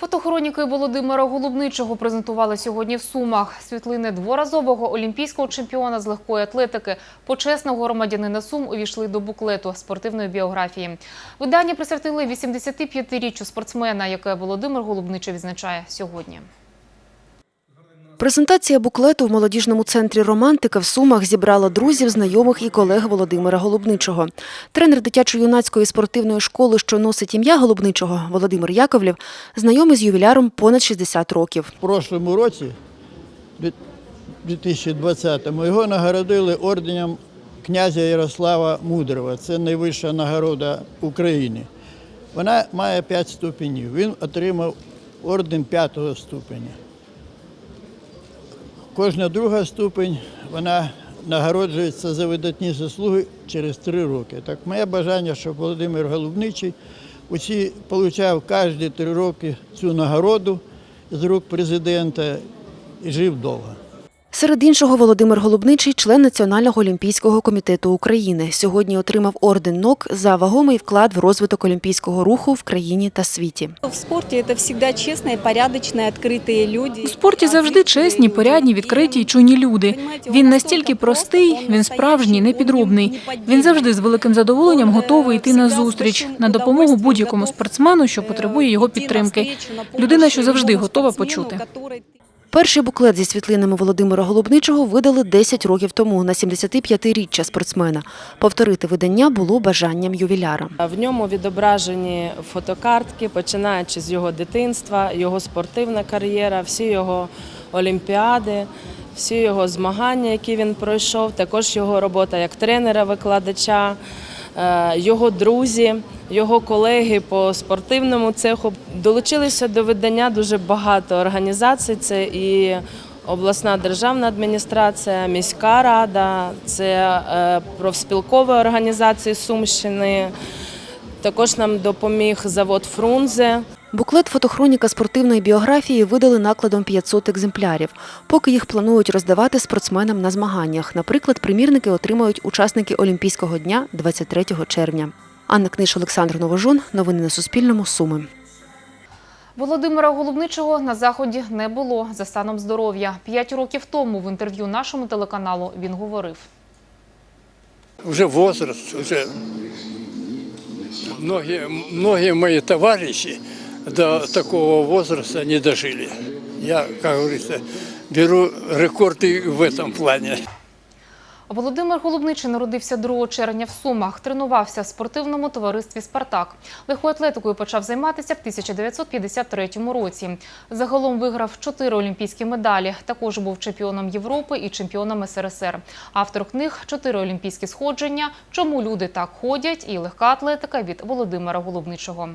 Фотохроніки Володимира Голубничого презентували сьогодні в Сумах. Світлини дворазового олімпійського чемпіона з легкої атлетики, почесного громадянина Сум увійшли до буклету спортивної біографії. Видання присвятили 85-річчю спортсмена, яке Володимир Голубничий відзначає сьогодні. Презентація буклету в молодіжному центрі «Романтика» в Сумах зібрала друзів, знайомих і колег Володимира Голубничого. Тренер дитячо-юнацької спортивної школи, що носить ім'я Голубничого, Володимир Яковлів, знайомий з ювіляром понад 60 років. В прошлому році, дві- 2020-му, його нагородили орденом князя Ярослава Мудрого. Це найвища нагорода України. Вона має 5 ступенів. Він отримав орден 5 ступеня. Кожна друга ступень вона нагороджується за видатні заслуги через три роки. Так, моє бажання, щоб Володимир Голубничий усі получав кожні три роки цю нагороду з рук президента і жив довго. Серед іншого, Володимир Голубничий – член Національного олімпійського комітету України. Сьогодні отримав орден НОК за вагомий вклад в розвиток олімпійського руху в країні та світі. В спорте это всегда честные, порядочные, открытые люди. У спорті завжди чесні, порядні, відкриті й чуйні люди. Він настільки простий, він справжній, непідробний. Він завжди з великим задоволенням готовий йти на зустріч, на допомогу будь-якому спортсмену, що потребує його підтримки. Людина, що завжди готова почути. Перший буклет зі світлинами Володимира Голубничого видали 10 років тому на 75-річчя спортсмена. Повторити видання було бажанням ювіляра. В ньому відображені фотокартки, починаючи з його дитинства, його спортивна кар'єра, всі його олімпіади, всі його змагання, які він пройшов, також його робота як тренера-викладача, його друзі, його колеги по спортивному цеху. Долучилися до видання дуже багато організацій. Це і обласна державна адміністрація, міська рада, це е, профспілкові організації Сумщини. Також нам допоміг завод Фрунзе. Буклет фотохроніка спортивної біографії видали накладом 500 екземплярів. Поки їх планують роздавати спортсменам на змаганнях. Наприклад, примірники отримають учасники Олімпійського дня 23 червня. Анна Книж, Олександр Новожон. Новини на Суспільному. Суми. Володимира Голубничого на заході не було за станом здоров'я. П'ять років тому в інтерв'ю нашому телеканалу він говорив. уже возраст, уже многие, многие мои товарищи до такого возраста не дожили. Я, как говорится, беру рекорды в этом плане. Володимир Голубничий народився 2 червня в Сумах. Тренувався в спортивному товаристві «Спартак». Легкою атлетикою почав займатися в 1953 році. Загалом виграв 4 олімпійські медалі. Також був чемпіоном Європи і чемпіоном СРСР. Автор книг «Чотири олімпійські сходження. Чому люди так ходять» і легка атлетика від Володимира Голубничого.